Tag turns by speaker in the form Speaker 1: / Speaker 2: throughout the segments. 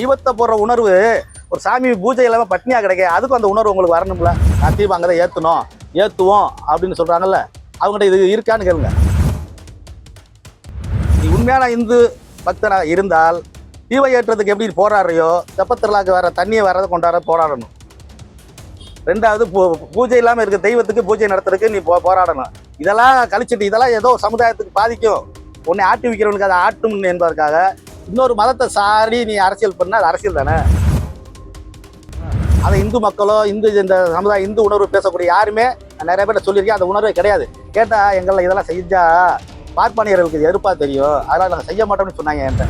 Speaker 1: தீபத்தை போடுற உணர்வு ஒரு சாமி பூஜை இல்லாமல் பட்னியாக கிடைக்க அதுக்கும் அந்த உணர்வு உங்களுக்கு வரணும்ல? நான் தீபம் அங்கதான் ஏற்றணும் ஏற்றுவோம் அப்படின்னு சொல்கிறாங்கல்ல அவங்ககிட்ட இது இருக்கான்னு கேளுங்க. நீ உண்மையான இந்து பக்தனாக இருந்தால் தீபம் ஏற்றுறதுக்கு எப்படி போராடுறையோ தெப்பத்திரலாக்கு வர தண்ணியை வர்றதை கொண்டாட போராடணும். ரெண்டாவது பூ- பூஜை இல்லாமல் இருக்க தெய்வத்துக்கு பூஜை நடத்துறதுக்கு நீ போ போராடணும். இதெல்லாம் கழிச்சிட்டு இதெல்லாம் ஏதோ சமுதாயத்துக்கு பாதிக்கும். உன்னை ஆட்டி வைக்கிறவனுக்கு அதை ஆட்டும் என்பதற்காக இன்னொரு மதத்தை சாரி நீ அரசியல் பண்ண அது அரசியல் தானே? அதை இந்து மக்களோ இந்து இந்த சமுதாயம் இந்து உணர்வு பேசக்கூடிய யாருமே நான் நிறைய பேர் சொல்லியிருக்கேன். அந்த உணர்வே கிடையாது. கேட்டால் எங்களை இதெல்லாம் செஞ்சா பார்ப்பானியர்களுக்கு இது தெரியும்? அதெல்லாம் நாங்கள் செய்ய மாட்டோம்னு சொன்னாங்க என்கிட்ட.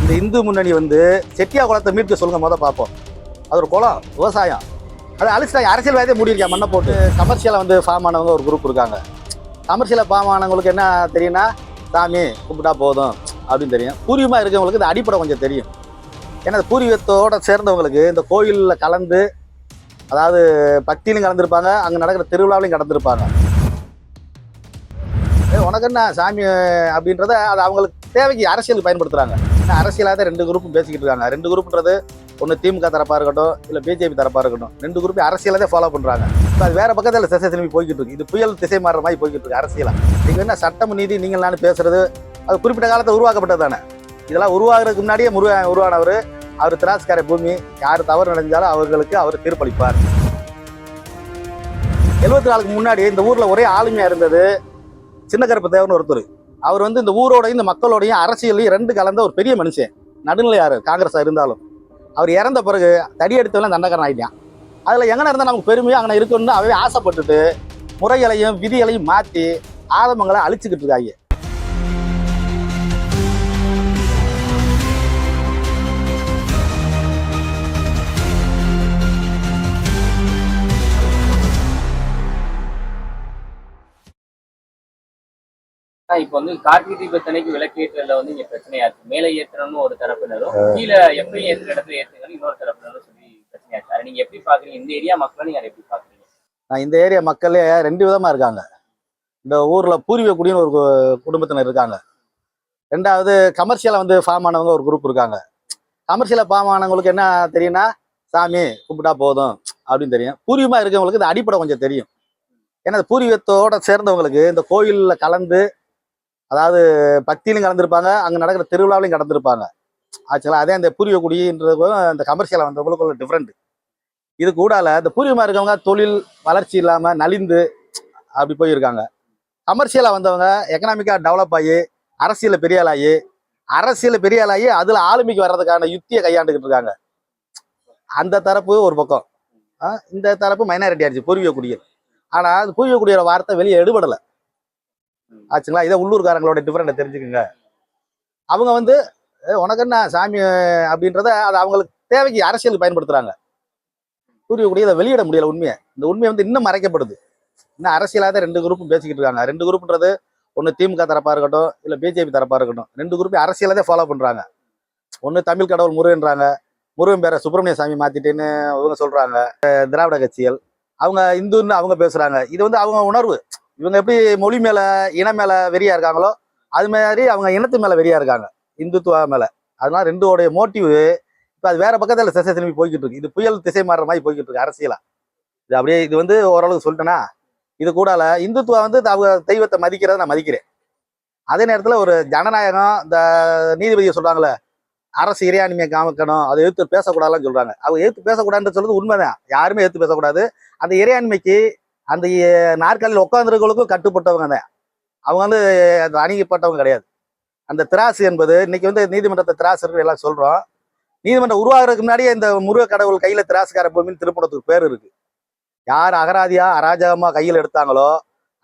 Speaker 1: இந்த இந்து முன்னணி வந்து செட்டியா குளத்தை மீட்க சொல்லுங்க முத பார்ப்போம். அது ஒரு குளம் விவசாயம். அதை அழிச்சிட்டாங்க அரசியல்வாதே மூடியிருக்கேன் மண்ணை போட்டு. கமர்ஷியலாக வந்து ஃபார்ம் ஆனவங்க ஒரு குரூப் இருக்காங்க. கமர்ஷியலாக ஃபார்ம் ஆனவங்களுக்கு என்ன தெரியும்னா சாமி கும்பிட்டா போதும் அப்படின்னு தெரியும். பூர்வீகமாக இருக்கவங்களுக்கு இந்த அடிப்படை கொஞ்சம் தெரியும். ஏன்னா பூர்வீகத்தோடு சேர்ந்தவங்களுக்கு இந்த கோயிலில் கலந்து அதாவது பக்தியிலும் கலந்துருப்பாங்க அங்கே நடக்கிற திருவிழாவிலையும் கலந்துருப்பாங்க. உனக்கு என்ன சாமி அப்படின்றத அது அவங்களுக்கு தேவைக்கு அரசியல் பயன்படுத்துகிறாங்க ஏன்னா அரசியலாக தான் ரெண்டு குரூப்பும் பேசிக்கிட்டு இருக்காங்க. ரெண்டு குரூப்ன்றது ஒன்று திமுக தரப்பாக இருக்கட்டும் இல்லை பிஜேபி தரப்பாக இருக்கட்டும் ரெண்டு குரூப் அரசியலை தான் ஃபாலோ பண்ணுறாங்க இப்போ அது வேறு பக்கத்தில் திசை திரும்பி போய்கிட்டு இருக்கு. இது புயல் திசை மாறுற மாதிரி போய்கிட்டு இருக்கு அரசியலாக நீங்கள் என்ன சட்டம் நீதி நீங்கள் நான் பேசுறது அது குறிப்பிட்ட காலத்தை உருவாக்கப்பட்டது தானே. இதெல்லாம் உருவாகிறதுக்கு முன்னாடியே முருக உருவானவர் அவர் திராஸ்கார பூமி யார் தவறு நடந்தாலும் அவர்களுக்கு அவர் தீர்ப்பளிப்பார். எழுபத்தி நாலுக்கு முன்னாடி இந்த ஊரில் ஒரே ஆளுமையாக இருந்தது சின்ன கருப்பு தேவன் ஒருத்தர். அவர் வந்து இந்த ஊரோடையும் இந்த மக்களோடையும் அரசியலையும் ரெண்டு கலந்த ஒரு பெரிய மனுஷன். நடுநிலையார் காங்கிரஸாக இருந்தாலும். அவர் இறந்த பிறகு தடி எடுத்தவெல்லாம் தண்டக்காரன் ஆகிட்டான் அதில் எங்கே இருந்தால் நமக்கு பெருமையாக அங்கே இருக்கணும்னு அவவே ஆசைப்பட்டுட்டு முறைகளையும் விதிகளையும் மாற்றி ஆரம்பங்களை அழிச்சுக்கிட்டு இருக்காங்க.
Speaker 2: இப்ப வந்து கார்த்திகை தீபத்தன்னைக்கு விளக்கேற்றல வந்து இங்க பிரச்சனையாச்சு மேலே ஏற்றணும்னு ஒரு தரப்பினரும் கீழே எப்படி ஏற்றுற இடத்துல ஏற்றுங்கன்னு இன்னொரு தரப்பினரும் சொல்லி பிரச்சனையாச்சு அதை நீங்க எப்படி பாக்குறீங்க? இந்த ஏரியா மக்களை நீங்க எப்படி பாக்குறீங்க?
Speaker 1: நான் இந்த ஏரியா மக்களே ரெண்டு விதமாக இருக்காங்க. இந்த ஊரில் பூர்வீக குடின்னு ஒரு குடும்பத்தினர் இருக்காங்க. ரெண்டாவது கமர்ஷியலாக வந்து ஃபார்ம் ஆனவங்க ஒரு குரூப் இருக்காங்க. கமர்ஷியலாக ஃபார்ம் ஆனவங்களுக்கு என்ன தெரியும்னா சாமி கும்பிட்டா போதும் அப்படின்னு தெரியும். பூர்வீகமாக இருக்கவங்களுக்கு இந்த அடிப்படை கொஞ்சம் தெரியும். ஏன்னா பூர்வீகத்தோட சேர்ந்தவங்களுக்கு இந்த கோயிலில் கலந்து அதாவது பக்தியிலும் கலந்துருப்பாங்க அங்கே நடக்கிற திருவிழாவிலையும் கடந்திருப்பாங்க ஆக்சுவலாக அதே அந்த பூர்வீக குடின்றதுக்கும் இந்த கமர்ஷியலாக வந்தவங்களுக்கும் டிஃப்ரெண்ட் இது கூடால இந்த பூர்வமாக இருக்கவங்க தொழில் வளர்ச்சி இல்லாமல் நலிந்து அப்படி போயிருக்காங்க. கமர்ஷியலாக வந்தவங்க எக்கனாமிக்காக டெவலப் ஆகி அரசியலில் பெரிய ஆளாகி அரசியலில் பெரிய ஆளாகி அதில் ஆளுமைக்கு வர்றதுக்கான யுக்தியை கையாண்டுக்கிட்டு இருக்காங்க. அந்த தரப்பு ஒரு பக்கம். ஆ, இந்த தரப்பு மைனாரிட்டி ஆயிடுச்சு பூர்வீக குடியல். ஆனால் அந்த பூர்வீக குடியோட வார்த்தை வெளியே எடுபடலை. ஆச்சுங்களா? இதை உள்ளூர்காரங்களோட டிஃப்ரெண்ட் தெரிஞ்சுக்குங்க. அவங்க வந்து "ஏ, உனக்கு என்ன சாமி அப்படின்றத அது அவங்களுக்கு தேவைக்கு அரசியலுக்கு பயன்படுத்துகிறாங்க பூர்வீக இதை வெளியிட முடியல உண்மையை. இந்த உண்மையை வந்து இன்னும் மறைக்கப்படுது. இன்னும் அரசியலாக தான் ரெண்டு குரூப்பும் பேசிக்கிட்டு இருக்காங்க. ரெண்டு குரூப்ன்றது ஒன்று திமுக தரப்பாக இருக்கட்டும் இல்லை பிஜேபி தரப்பாக இருக்கட்டும். ரெண்டு குரூப்பையும் அரசியலாக தான் ஃபாலோ பண்ணுறாங்க ஒன்று தமிழ் கடவுள் முருகன்றாங்க. முருகன் பேரை சுப்பிரமணிய சாமி மாற்றிட்டேன்னு இவங்க சொல்கிறாங்க திராவிட கட்சிகள். அவங்க இந்துன்னு அவங்க பேசுகிறாங்க இது வந்து அவங்க உணர்வு. இவங்க எப்படி மொழி மேலே இனம் மேலே வெறியா இருக்காங்களோ அது மாதிரி அவங்க இனத்து மேலே வெறியா இருக்காங்க இந்துத்துவா மேலே. அதனால ரெண்டோடைய மோட்டிவ் இப்போ அது வேற பக்கத்தில் திசை திரும்பி போய்கிட்டு இருக்கு. இது புயல் திசை மாறுற மாதிரி போய்கிட்டு இருக்கு அரசியலா. இது அப்படியே இது வந்து ஓரளவுக்கு சொல்லிட்டேன்னா இது கூடால இந்துத்துவா வந்து அவங்க தெய்வத்தை மதிக்கிறத நான் மதிக்கிறேன். அதே நேரத்தில் ஒரு ஜனநாயகம் இந்த நீதிபதியை சொல்றாங்களே அரசு இறையாண்மையை காமிக்கணும் அதை எதிர்த்து பேசக்கூடாதுன்னு சொல்றாங்க. அவங்க எதிர்த்து பேசக்கூடாதுன்னு சொல்றது உண்மைதான். யாருமே எதிர்த்து பேசக்கூடாது. அந்த இறையாண்மைக்கு அந்த நாற்காலியில் உட்காந்துருக்கவங்களுக்கும் கட்டுப்பட்டவங்க தான் அவங்க வந்து அந்த அணுகிப்பட்டவங்க கிடையாது. அந்த திராசு என்பது இன்னைக்கு வந்து நீதிமன்றத்தை திராசு இருக்கு எல்லாம் சொல்கிறோம் நீதிமன்றம் உருவாகிறதுக்கு முன்னாடியே இந்த முருக கடவுள் கையில் திராசுக்கார பூமின்னு திருப்பணத்துக்கு பேர் இருக்குது யார் அகராதியா அராஜகமாக கையில் எடுத்தாங்களோ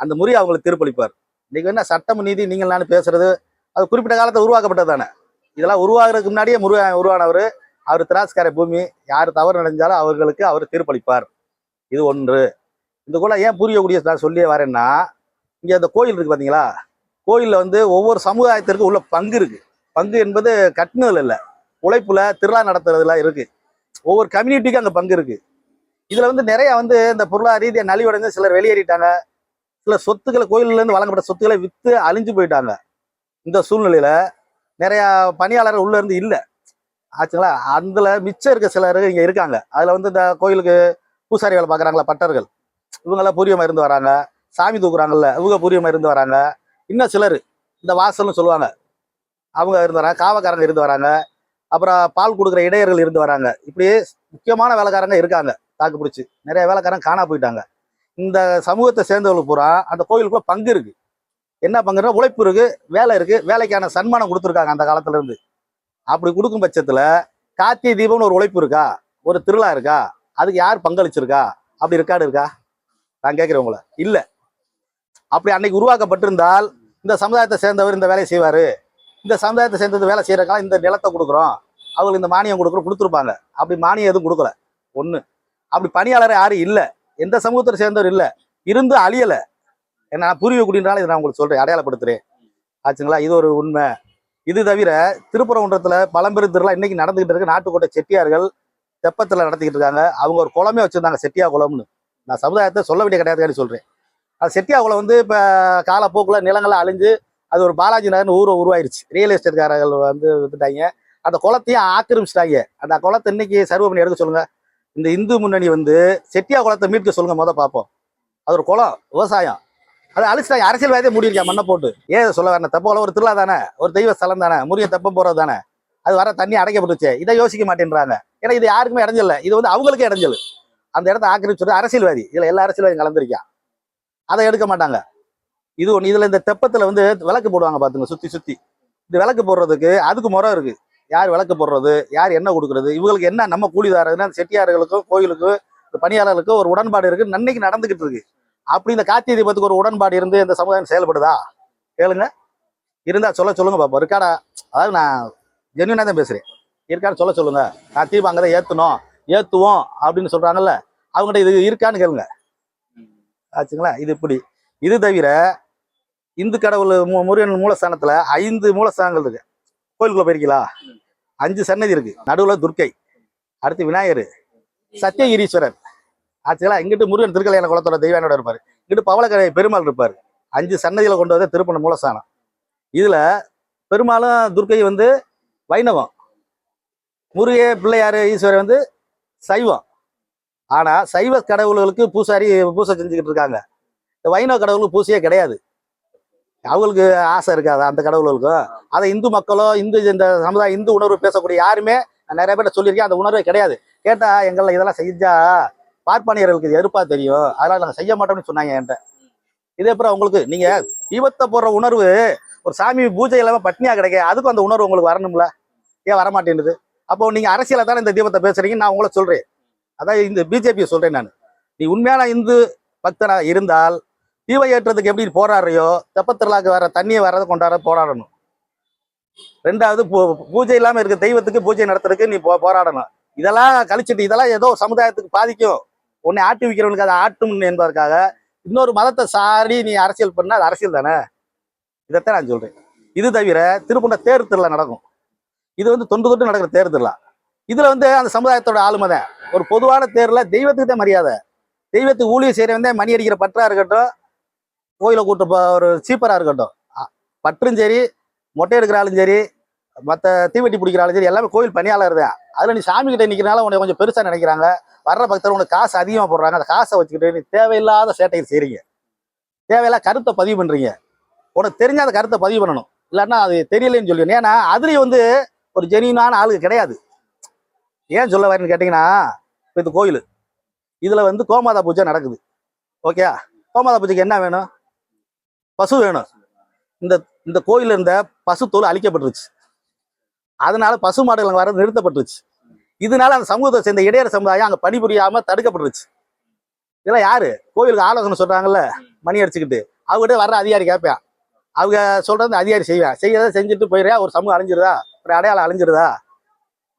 Speaker 1: அந்த முறி அவங்களுக்கு தீர்ப்பளிப்பார். இன்றைக்கி என்ன சட்டம் நீதி நீங்கள் நான் பேசுறது அது குறிப்பிட்ட காலத்தை உருவாக்கப்பட்டது தானே. இதெல்லாம் உருவாகிறதுக்கு முன்னாடியே முருக உருவானவர் அவர் திராசுக்கார பூமி யார் தவறு நடந்தாலும் அவர்களுக்கு அவர் தீர்ப்பளிப்பார். இது ஒன்று. இந்த கூட ஏன் புரியக்கூடிய நான் சொல்லியே வரேன்னா இங்கே அந்த கோயில் இருக்குது பார்த்தீங்களா கோயிலில் வந்து ஒவ்வொரு சமுதாயத்திற்கும் உள்ள பங்கு இருக்குது பங்கு என்பது கட்டுனதுல இல்லை. உழைப்பில் திருவிழா நடத்துறதுல இருக்குது ஒவ்வொரு கம்யூனிட்டிக்கும் அங்கே பங்கு இருக்குது இதில் வந்து நிறையா வந்து இந்த பொருளாதார ரீதியாக நலிவடைந்து சிலர் வெளியேறிட்டாங்க. சில சொத்துக்களை கோயிலேருந்து வழங்கப்பட்ட சொத்துக்களை விற்று அழிஞ்சு போயிட்டாங்க. இந்த சூழ்நிலையில் நிறையா பணியாளர் உள்ளேருந்து இல்லை. ஆச்சுங்களா? அதில் மிச்சம் இருக்க சிலர் இங்கே இருக்காங்க. அதில் வந்து இந்த கோயிலுக்கு பூசாரி வேலை பார்க்குறாங்களா? பட்டர்கள். இவங்கெல்லாம் பூரியமாக இருந்து வராங்க. சாமி தூக்குறாங்கல்ல இவங்க பூரியமாக இருந்து வராங்க. இன்னும் சிலர் இந்த வாசல்னு சொல்லுவாங்க. அவங்க இருந்து வராங்க காவக்காரங்க இருந்து வராங்க. அப்புறம் பால் கொடுக்குற இடையர்கள் இருந்து வராங்க. இப்படி முக்கியமான வேலைக்காரங்க இருக்காங்க தாக்கு பிடிச்சி. நிறைய வேலைக்காரங்க காணா போயிட்டாங்க. இந்த சமூகத்தை சேர்ந்தவங்களுக்கு பூரா அந்த கோயிலுக்குள்ள பங்கு இருக்கு. என்ன பங்குன்னா உழைப்பு இருக்கு வேலை இருக்கு வேலைக்கான சன்மானம் கொடுத்துருக்காங்க அந்த காலத்துல இருந்து. அப்படி கொடுக்கும் பட்சத்துல கார்த்திகை தீபம்னு ஒரு உழைப்பு இருக்கா? ஒரு திருவிழா இருக்கா? அதுக்கு யார் பங்களிச்சிருக்கா? அப்படி இருக்காடு இருக்கா? நான் கேட்குறேன் உங்களை. இல்லை. அப்படி அன்னைக்கு உருவாக்கப்பட்டிருந்தால் இந்த சமுதாயத்தை சேர்ந்தவர் இந்த வேலையை செய்வார். இந்த சமுதாயத்தை சேர்ந்தது வேலை செய்கிறக்கால இந்த நிலத்தை கொடுக்குறோம். அவங்களுக்கு இந்த மானியம் கொடுக்குறோம் கொடுத்துருப்பாங்க. அப்படி மானியம் எதுவும் கொடுக்கல. ஒன்று அப்படி பணியாளர் யாரும் இல்லை. எந்த சமூகத்தை சேர்ந்தவர் இல்லை. இருந்து அழியலை. என்ன புரிவி குடின்றாலும் இதை நான் உங்களுக்கு சொல்கிறேன் அடையாளப்படுத்துகிறேன் ஆச்சுங்களா? இது ஒரு உண்மை. இது தவிர திருப்பரங்குன்றத்தில் பழம்பெரும் திருவிழா இன்னைக்கு நடந்துக்கிட்டு இருக்கு. நாட்டுக்கோட்டை செட்டியார்கள் தெப்பத்தில் நடத்திக்கிட்டு இருக்காங்க. அவங்க ஒரு குளமே வச்சிருந்தாங்க செட்டியா குளம்னு நான் சமுதாயத்தை சொல்ல வேண்டிய கிடையாது சொல்கிறேன் அது செட்டியா குளம் வந்து இப்போ காலப்போக்கில் நிலங்கள்லாம் அழிஞ்சு அது ஒரு பாலாஜி நகர்னு ஊரை உருவாயிருச்சு. ரியல் எஸ்டேட்காரர்கள் வந்து வித்துட்டாங்க. அந்த குளத்தையும் ஆக்கிரமிச்சிட்டாங்க. அந்த குளத்தை இன்னைக்கு சர்வ பண்ணி எடுக்க சொல்லுங்கள் இந்த இந்து முன்னணி வந்து செட்டியா குளத்தை மீட்க சொல்லுங்கள் முத பார்ப்போம் அது ஒரு குளம் விவசாயம். அதை அழிச்சிட்டாங்க. அரசியல்வாதியே முடியிருக்கா மண்ணை போட்டு. ஏன் சொல்ல வரணும் தப்பு குளம் ஒரு திருவிழா தானே ஒரு தெய்வ ஸ்தலம் தானே முறிய தப்பம் போகிறது தானே. அது வர தண்ணி அடைக்கப்பட்டுச்சு இதை யோசிக்க மாட்டேன்றாங்க. ஏன்னா இது யாருக்குமே இடைஞ்சல இது வந்து அவங்களுக்கே இடைஞ்சல். அந்த இடத்த ஆக்கிரமிச்சுட்டு அரசியல்வாதி. இதில் எல்லா அரசியல்வாதியும் கலந்துருக்கான் அதை எடுக்க மாட்டாங்க. இது ஒன்று இதில் இந்த தெப்பத்தில் வந்து விளக்கு போடுவாங்க பார்த்துங்க சுற்றி சுற்றி இந்த விளக்கு போடுறதுக்கு அதுக்கு முறை இருக்கு. யார் விளக்கு போடுறது? யார் என்ன கொடுக்குறது? இவங்களுக்கு என்ன நம்ம கூலிதாரதுன்னா அந்த செட்டியார்களுக்கும் கோயிலுக்கும் பணியாளர்களுக்கும் ஒரு உடன்பாடு இருக்குன்னு அன்னைக்கு நடந்துகிட்டு இருக்கு. அப்படி இந்த கார்த்திகை தீபத்துக்கு ஒரு உடன்பாடு இருந்து இந்த சமுதாயம் செயல்படுதா? கேளுங்க. இருந்தா சொல்ல சொல்லுங்க பாப்பா இருக்காடா? அதாவது நான் ஜென்யூனாக தான் பேசுறேன். இருக்கான்னு சொல்ல சொல்லுங்க. நான் தீபம் அங்கதான் ஏற்றணும் ஏற்றுவோம் அப்படின்னு சொல்கிறாங்கல்ல அவங்ககிட்ட இது இருக்கான்னு கேளுங்க. ஆச்சுங்களா? இது இப்படி. இது தவிர இந்து கடவுள் மு- முருகன் மூலஸ்தானத்தில் ஐந்து மூலஸ்தானங்கள் இருக்கு. கோயிலுக்குள்ளே போயிருக்கீங்களா? அஞ்சு சன்னதி இருக்கு. நடுவில் துர்க்கை அடுத்து விநாயகர் சத்தியகிரீஸ்வரர் ஆச்சுங்களா? இங்கிட்டு முருகன் திருக்கல்யாண குளத்தோட தெய்வானோட இருப்பார். இங்கிட்டு பவளக்கரை பெருமாள் இருப்பார். அஞ்சு சன்னதியில் கொண்டு வந்த திருப்பண மூலஸ்தானம். இதில் பெருமாளும் துர்க்கை வந்து வைணவம். முருகே பிள்ளையார் ஈஸ்வரர் வந்து சைவம். ஆனா சைவ கடவுள்களுக்கு பூசாரி பூசை செஞ்சுக்கிட்டு இருக்காங்க. இந்த வைணவ கடவுளுக்கு பூசையே கிடையாது. அவங்களுக்கு ஆசை இருக்காது அந்த கடவுள்களுக்கும். அதை இந்து மக்களோ இந்து இந்த சமுதாயம் இந்து உணர்வு பேசக்கூடிய யாருமே நிறைய பேர்ட்ட சொல்லியிருக்கேன். அந்த உணர்வே கிடையாது. கேட்டா எங்களை இதெல்லாம் செஞ்சா பார்ப்பானியர்களுக்கு இது எதிர்ப்பாக தெரியும். அதெல்லாம் நாங்கள் செய்ய மாட்டோம்னு சொன்னாங்க என்கிட்ட. இதே அப்புறம் உங்களுக்கு நீங்க தீபத்தை போடுற உணர்வு ஒரு சாமி பூஜை இல்லாமல் பட்னியா கிடைக்க அதுக்கும் அந்த உணர்வு உங்களுக்கு வரணும்ல? ஏன் வர மாட்டேங்குது அப்போ நீங்க அரசியல தானே இந்த தீபத்தை பேசுறீங்க நான் உங்களை சொல்றேன். அதான் இந்த பிஜேபியை சொல்றேன் நான். நீ உண்மையான இந்து பக்தனா இருந்தால் தீப ஏற்றத்துக்கு எப்படி போராடுறியோ தெப்பத்திரலாக்கு வர தண்ணியை வர்றதை கொண்டாட போராடணும். ரெண்டாவது பூ- பூஜை இல்லாம இருக்க தெய்வத்துக்கு பூஜை நடத்துறதுக்கு நீ போ- போராடணும். இதெல்லாம் கழிச்சிட்டு இதெல்லாம் ஏதோ சமுதாயத்துக்கு பாதிக்கும். உன்னை ஆட்டி வைக்கிறவனுக்கு அதை ஆட்டும் என்பதற்காக இன்னொரு மதத்தை சாரி நீ அரசியல் பண்ணால் அது அரசியல் தானே? இதைத்தான் நான் சொல்றேன். இது தவிர திருப்பூண்ட தேர் திருவிழா நடக்கும். இது வந்து தொன்று தொட்டு நடக்கிற தேர் இதுல வந்து அந்த சமுதாயத்தோட ஆளுமை தான் ஒரு பொதுவான தேர்தல தெய்வத்துக்கு தான் மரியாதை. தெய்வத்துக்கு ஊழியர் செய்யறவன் தான் மணி அடிக்கிற பற்றா இருக்கட்டும் கோயிலை கூட்ட ஒரு சீப்பரா இருக்கட்டும். பற்றும் சரி மொட்டை எடுக்கிற ஆளும் சரி மற்ற தீவெட்டி பிடிக்கிற ஆளும் சரி எல்லாமே கோயில் பணியாளர் தான். அதுல நீ சாமி கிட்ட நிக்கிறனால உன்னை கொஞ்சம் பெருசா நினைக்கிறாங்க. வர்ற பக்தர் உனக்கு காசு அதிகமா போடுறாங்க. அந்த காசை வச்சுக்கிட்டு நீ தேவையில்லாத சேட்டைகள் செய்றீங்க. தேவையில்லாத கருத்தை பதிவு பண்றீங்க. உனக்கு தெரிஞ்ச அந்த கருத்தை பதிவு பண்ணணும். இல்லைன்னா அது தெரியலன்னு சொல்லுவேன் ஏன்னா அதுலயும் வந்து ஒரு ஜெனியூனான ஆளுங்க கிடையாது. ஏன் சொல்ல வரேன்னு கேட்டீங்கன்னா இப்போ இது கோயில். இதில் வந்து கோமாதா பூஜை நடக்குது. ஓகே கோமாதா பூஜைக்கு என்ன வேணும்? பசு வேணும். இந்த இந்த கோயில்ல இருந்த பசு தோல் அழிக்கப்பட்டுருச்சு. அதனால பசு மாடுகள் வர நிறுத்தப்பட்டுருச்சு. இதனால அந்த சமூகத்தை சேர்ந்த இடையர் சமுதாயம் அங்கே பணிபுரியாமல் தடுக்கப்பட்டுருச்சு. இதெல்லாம் யாரு? கோயிலுக்கு ஆலோசனை சொல்றாங்கல்ல மணி அடிச்சுக்கிட்டு. அவங்ககிட்ட வர்ற அதிகாரி கேட்பேன் அவங்க சொல்றது அதிகாரி செய்வேன். செய்யறத செஞ்சுட்டு போயிடுறா ஒரு சமூகம் அடைஞ்சிருதா ஒரு அடையாளம் அழிஞ்சிருதா?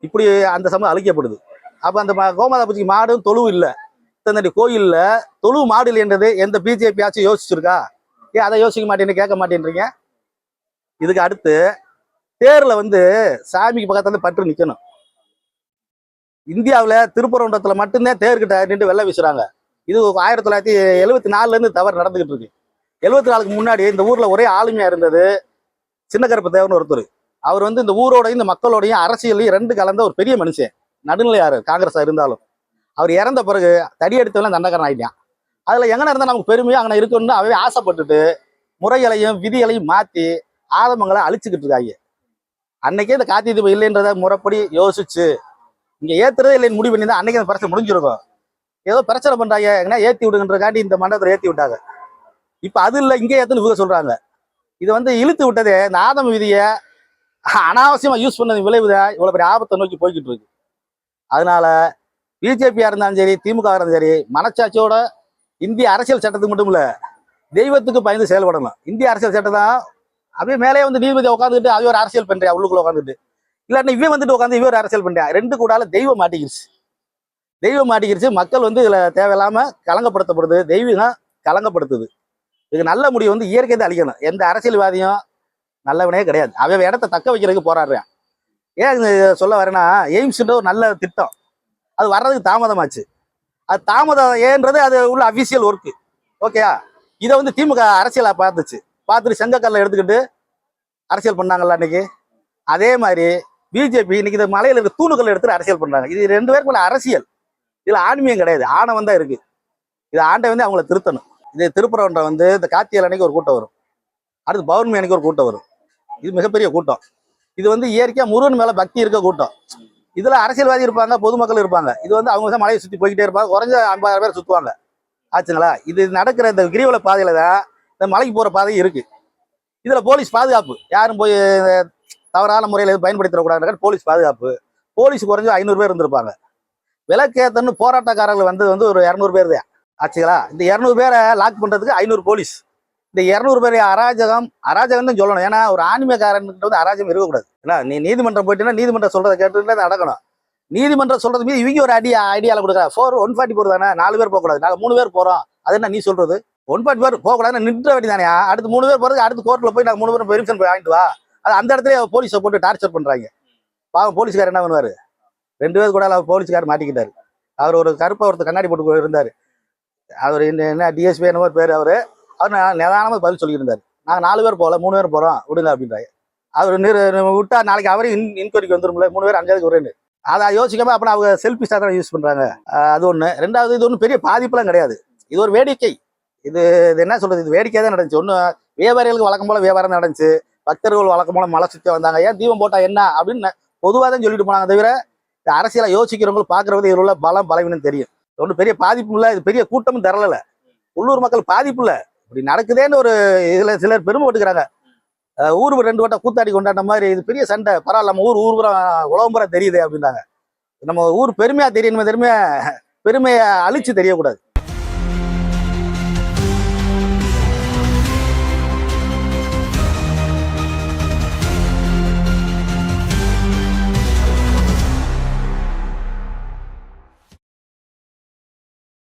Speaker 1: இப்படி அந்த சமயம் அழிக்கப்படுது. அப்போ அந்த கோமாதா பூஜைக்கு மாடும் தொழு இல்லை. இத்தனை கோயில்ல தொழுவு மாடு இல்லைன்றது எந்த பிஜேபி ஆச்சும் யோசிச்சிருக்கா? ஏன் அதை யோசிக்க மாட்டேன்னு கேட்க மாட்டேன்றீங்க? இதுக்கு அடுத்து தேரில் வந்து சாமிக்கு பக்கத்துல பற்று நிற்கணும் இந்தியாவில் திருப்பரங்குன்றத்தில் மட்டும்தான் தேர்கிட்ட நின்று வெள்ளை வீசுறாங்க. இது ஆயிரத்தி தொள்ளாயிரத்தி எழுபத்தி நாலுலேருந்து தவறு நடந்துகிட்டு இருக்கு. எழுபத்தி நாலுக்கு முன்னாடி இந்த ஊர்ல ஒரே ஆளுமையாக இருந்தது சின்ன கருப்பு தேவன் ஒருத்தர். அவர் வந்து இந்த ஊரோடையும் இந்த மக்களோடையும் அரசியலையும் ரெண்டு கலந்த ஒரு பெரிய மனுஷன். நடுநிலையாரு காங்கிரஸ் இருந்தாலும். அவர் இறந்த பிறகு தடி எடுத்தவெல்லாம் தண்டக்காரன் ஆயிட்டான். அதுல எங்கன இருந்தா நமக்கு பெருமையா அங்கே இருக்கணும்னு அவே ஆசைப்பட்டுட்டு முறைகளையும் விதிகளையும் மாத்தி ஆதமங்களை அழிச்சுக்கிட்டு இருக்காங்க. அன்னைக்கே இந்த காத்தி தீபம் இல்லைன்றத முறைப்படி யோசிச்சு இங்க ஏத்துறதே இல்லைன்னு முடிவு பண்ணி தான் அன்னைக்கு அந்த பிரச்சனை முடிஞ்சிருக்கும். ஏதோ பிரச்சனை பண்றாங்க எங்கன்னா ஏத்தி விடுங்கன்றக்காண்டி இந்த மண்டபத்தில் ஏத்தி விட்டாங்க. இப்ப அது இல்லை இங்கே ஏத்துன்னு இவங்க சொல்றாங்க. இது வந்து இழுத்து விட்டதே இந்த ஆதம விதியை அனாவசியமா யூஸ் பண்ணது விளைவுதான் இவ்வளவு பெரிய ஆபத்தை நோக்கி போய்கிட்டு இருக்கு அதனால பிஜேபியா இருந்தாலும் சரி திமுக இருந்தாலும் சரி மனச்சாட்சியோட இந்திய அரசியல் சட்டத்துக்கு மட்டும் இல்ல தெய்வத்துக்கு பயந்து செயல்படணும். இந்திய அரசியல் சட்டம் தான் அப்படியே மேலே வந்து நீதிபதி உட்காந்துட்டு அவ ஒரு அரசியல் பண்றியா உள்ளுக்குள்ள உட்காந்துட்டு இல்லாட்டி இவன் வந்துட்டு உட்காந்து இவர் ஒரு அரசியல் பண்றியா? ரெண்டு கூடால தெய்வம் மாட்டிக்கிருச்சு. தெய்வம் மாட்டிக்கிருச்சு மக்கள் வந்து இதுல தேவையில்லாம கலங்கப்படுத்தப்படுது தெய்வம் கலங்கப்படுத்துது. இதுக்கு நல்ல முடிவு வந்து இயற்கை தான் அழிக்கணும் எந்த அரசியல்வாதியும் நல்லவனே கிடையாது. அவன் இடத்த தக்க வைக்கிறதுக்கு போராடுறான். ஏன் சொல்ல வரேன்னா எய்ம்ஸ்ன்ற ஒரு நல்ல திட்டம். அது வர்றதுக்கு தாமதமாச்சு. அது தாமதம் ஏன்றது அது உள்ள அஃபிஷியல் ஒர்க்கு ஓகேயா இதை வந்து திமுக அரசியலாக பார்த்துச்சு. பார்த்துட்டு செங்கக்கல்ல எடுத்துக்கிட்டு அரசியல் பண்ணாங்கல்ல அன்னைக்கு? அதே மாதிரி பிஜேபி இன்னைக்கு இந்த மலையில் இருக்க தூணுக்கல்ல எடுத்துட்டு அரசியல் பண்ணுறாங்க இது ரெண்டு பேருக்குள்ள அரசியல். இதில் ஆன்மீகம் கிடையாது. ஆணவம் தான் இருக்குது இது ஆண்டை வந்து அவங்கள திருத்தணும். இது திருப்புறவன்ற வந்து இந்த கார்த்திகை அன்னைக்கு ஒரு கூட்டம் வரும். அடுத்து பௌர்ணமி அன்னைக்கு ஒரு கூட்டம் வரும். இது மிகப்பெரிய கூட்டம். இது வந்து இயற்கையா முருகன் மேல பக்தி இருக்க கூட்டம். இதுல அரசியல்வாதி இருப்பாங்க பொதுமக்கள் இருப்பாங்க. இது வந்து அவங்க மலையை சுத்தி போய்கிட்டே இருப்பாங்க குறைஞ்ச ஐம்பதாயிரம் பேர் சுத்துவாங்க. ஆச்சுங்களா? இது நடக்கிற இந்த கிரிவல பாதையில தான் இந்த மலைக்கு போற பாதை இருக்கு. இதுல போலீஸ் பாதுகாப்பு. யாரும் போய் தவறான முறையில் எதுவும் பயன்படுத்திடக்கூடாது போலீஸ் பாதுகாப்பு. போலீஸ் குறைஞ்ச ஐநூறு பேர் இருந்திருப்பாங்க. விலக்கேத்தன்னு போராட்டக்காரர்கள் வந்தது வந்து ஒரு இரநூறு பேர் தான். ஆச்சுங்களா? இந்த இரநூறு பேரை லாக் பண்றதுக்கு ஐநூறு போலீஸ். இந்த இரநூறு பேர் அராஜகம் அராஜகம் தான் சொல்லணும். ஏன்னா ஒரு ஆன்மீகாரன்கிட்ட வந்து அராஜகம் இருக்கக்கூடாது. ஏன்னா நீ நீதிமன்றம் போயிட்டீங்கன்னா நீதிமன்றம் சொல்றதை கேட்டுட்டு நடக்கணும். நீதிமன்றம் சொல்றது மீது இவங்க ஒரு அடி ஐடியால கொடுக்குற. ஃபோர் ஒன் ஃபார்ட்டி போர் தானே? நாலு பேர் போகக்கூடாது. நாங்கள் மூணு பேர் போகிறோம் அது என்ன நீ சொல்றது? ஒன் ஃபார்ட்டி பேர் போகக்கூடாது நின்ற வேண்டி தானே? அடுத்து மூணு பேர் போகிறது அடுத்து கோர்ட்டில் போய் நாங்கள் மூணு பேரும் பெர்மிஷன் போய் வாங்கிட்டு வா. அது அந்த இடத்துல போலீஸை போட்டு டார்ச்சர் பண்ணுறாங்க பாவம் போலீஸ்கார் என்ன பண்ணுவாரு? ரெண்டு பேர் கூட அவர் போலீஸ்கார் மாட்டிக்கிட்டாரு. அவர் ஒரு கருப்பை ஒருத்தர் கண்ணாடி போட்டு இருந்தார். அவர் என்ன- என்ன டிஎஸ்பி என்னவோ பேர் அவர். அவர் நிதானமாக பதில் சொல்லியிருந்தார். நாங்கள் நாலு பேர் போகல மூணு பேர் போகிறோம் விடுங்க அப்படின்றாங்க அவர் நிறு விட்டா நாளைக்கு அவரும் இன் இன்கொயரிக்கு வந்துடும்ல மூணு பேர் அஞ்சாவது ஒரேன்னு. அதை யோசிக்காம அப்புறம் அவங்க செல்ஃபி தான் யூஸ் பண்ணுறாங்க அது ஒன்று ரெண்டாவது இது ஒன்றும் பெரிய பாதிப்புலாம் கிடையாது. இது ஒரு வேடிக்கை. இது இது என்ன சொல்கிறது இது வேடிக்கையாக தான் நடந்துச்சு. ஒன்று வியாபாரிகளுக்கு வழக்கம் போல வியாபாரம் நடந்துச்சு. பக்தர்கள் வழக்கம் போல் மலை சுற்றி வந்தாங்க. ஏன் தீபம் போட்டால் என்ன? அப்படின்னு பொதுவாக தான் சொல்லிட்டு போனாங்க தவிர இந்த அரசியலை யோசிக்கிறவங்களும் பாக்குறது இதில் உள்ள பலம் பலவீனம் தெரியும். ஒன்றும் பெரிய பாதிப்பும் இல்லை. இது பெரிய கூட்டமும் தரலை உள்ளூர் மக்கள் பாதிப்பு இல்லை. இப்படி நடக்குதேன்னு ஒரு இதுல சிலர் பெருமை போட்டுக்கிறாங்க. ஊர் ரெண்டு வட்டம் கூத்தாடி கொண்டாடின மாதிரி இது பெரிய சண்டை. பரவாயில்ல நம்ம ஊர் ஊர் உலகம் தெரியுது அப்படின்னாங்க. நம்ம ஊர் பெருமையா தெரியணுமே தெரியுமே பெருமையை அழிச்சு தெரியக்கூடாது.